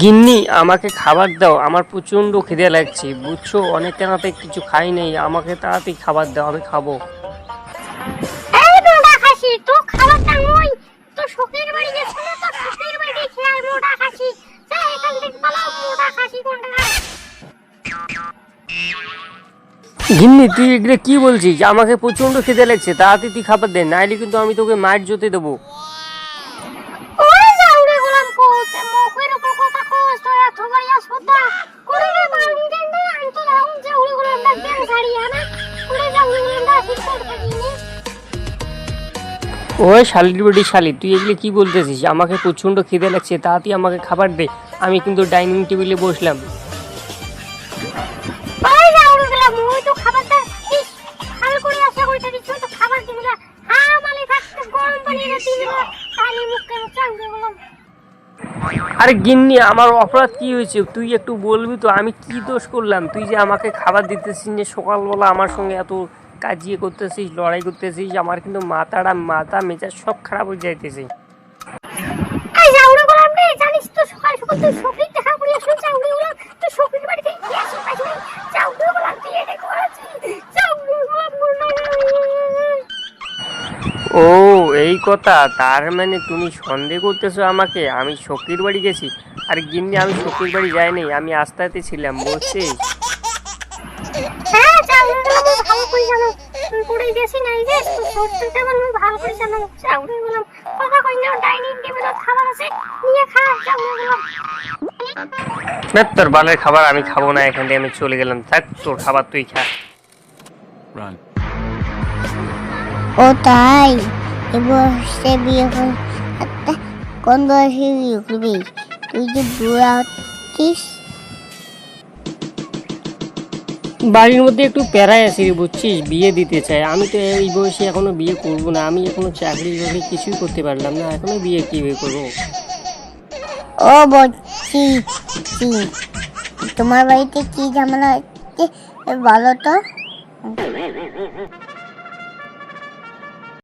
গিন্নি আমাকে খাবার দাও। আমার প্রচণ্ড খিদে লাগছে। বুঝছ অনেক টানাতে কিছু খাই নেই। আমাকে তাড়াতাড়ি খাবার দাও আমি খাব। গিন্নি তুই এগুলো কি বলছিস? আমাকে প্রচণ্ড খিদে লাগছে। তাড়াতাড়ি তুই খাবার দে নাইলে কিন্তু আমি তোকে মায়ের জোতে দেবো। ওই শালির বেটি শালি তুই এগুলো কি বলতেছিস? আমাকে প্রচণ্ড খিদে লাগছে তাড়াতাড়ি আমাকে খাবার দে। আমি কিন্তু ডাইনিং টেবিলে বসলাম। খাবার দিবি না। হ্যাঁ মানে গরম পানি দিবি মুখ আরে গিন্নি, আমার অপরাধ কি হয়েছে? তুই একটু বলবি তো, আমি কি দোষ করলাম? তুই যে আমাকে খাবার দিতেছিস যে সকালবেলা আমার সঙ্গে এত কাজিয়ে করতেছিস, লড়াই করতেছিস, আমার কিন্তু মাথাটা, মাথা মেজাজ সব খারাপ হয়ে যাইতেছে। জানিস তো, সকাল সকাল তুই শফিক দেখা করি আসলে যাউরে গোলাম তুই শফিক বাড়িতে কি আসি পাইছিস যাউরে গোলাম তুই এটা করেছিস যাউরে গোলাম গোলাম ও এই কথা। তার মানে তুমি সন্দেহ করতেছো আমাকে? আমি শকির বাড়ি গেছি। আর গিন্নি আমি শকির বাড়ি যাইনি আমি আস্তাতে ছিলাম বুঝছিস? হ্যাঁ না যে তুই সত্যিটা আমার ভালো করে জানো। যাউরে গোলাম কথা কই না ডাইনিং টেবিলে খাবার আছে। নিয়ে খা যাউরে গোলাম না তোর বালের খাবার আমি খাব না এখান থেকে আমি চলে গেলাম। থাক তোর খাবার তুই খা. ও তাই? এ বয়সে বিয়ে করে একটা কোন বয়সে বিয়ে করবি তুই যে বুড়া হচ্ছিস। বাড়ির মধ্যে একটু প্যারায় আছি বুঝছিস? বিয়ে দিতে চাই। আমি তো এই বয়সে এখনও বিয়ে করব না। আমি এখনও চাকরি বাকরি কিছুই করতে পারলাম না। এখনও বিয়ে কীভাবে করব? ও বলছি তোমার বাড়িতে কি ঝামেলা হচ্ছে? বলো তো?